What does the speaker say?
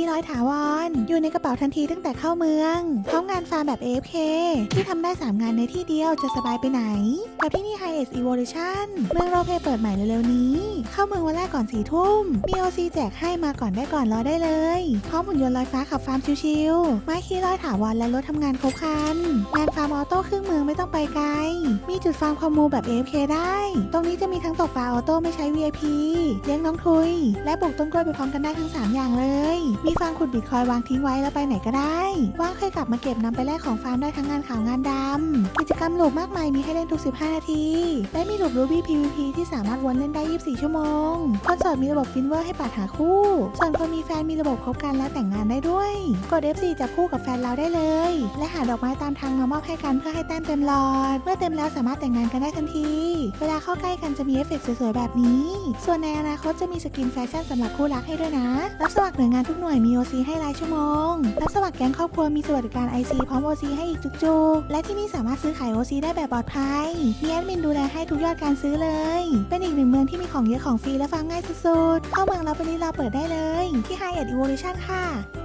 คีย์ร้อยถาวรอยู่ในกระเป๋าทันทีตั้งแต่เข้าเมืองพร้อมงานฟาร์มแบบ AFK ที่ทำได้ 3 งานในที่เดียวจะสบายไปไหน กับที่นี่ High Edge Evolution เมืองโรเพลย์เปิดใหม่เร็วๆนี้ เข้าเมืองวันแรกก่อน4ทุ่มมี OC แจกให้มาก่อนได้ก่อนรอได้เลยพร้อมหุ่นยนต์ลอยฟ้าขับฟาร์มชิวๆไม้คีย์ร้อยถาวรและรถทำงานครบคันงานฟาร์มออโต้ครึ่งเมืองไม่ต้องไปไกล มีจุดฟาร์มคอมมูแบบ AFK ได้ ตรงนี้จะมีทั้งตกปลาออโต้ไม่ใช้ VIP เลี้ยงน้องทุย และปลูกต้นกล้วยไปพร้อมกันได้ทั้ง 3 อย่างเลย มีีฟาร์มขุดบิตคอยวางทิ้งไว้แล้วไปไหนก็ได้ว่างเคยกลับมาเก็บนำไปแลกของฟาร์มได้ทั้งงานขาวงานดำกิจกรรมหลูกมากมายมีให้เล่นทุก 15 นาที และมีหลูกรูบี้ PVP ที่สามารถวนเล่นได้ 24 ชั่วโมงคนโสดมีระบบฟินเวอร์ให้ปัดหาคู่ ส่วนคนมีแฟนมีระบบคบกันและแต่งงานได้ด้วย กด F4 จับคู่กับแฟนเราได้เลย และหาดอกไม้ตามทางมามอบให้กันเพื่อให้แต้มเต็มหลอด เมื่อเต็มแล้วสามารถแต่งงานกันได้ทันที เวลาเข้าใกล้กันจะมีเอฟเฟกต์สวยๆแบบนี้ ส่วนในอนาคตจะมีสกินแฟชั่นสำหรับคู่รักให้ด้วยนะ รับสมัครหน่วยงานทุกหน่วยมี OC ให้รายชั่วโมง รับสมัครแก๊งครอบครัวมีสวัสดิการ IC พร้อม OC ให้อีกจุกๆ และที่นี่สามารถซื้อขาย OC ได้แบบปลอดภัย มีแอดมินดูแลให้ทุกยอดการซื้อเลย เป็นอีกหนึ่งเมืองที่มีของเยอะของฟรีและฟังง่ายสุดๆ เข้าเมืองเราไปนี้เราเปิดได้เลย ที่ High Edge Evolution ค่ะ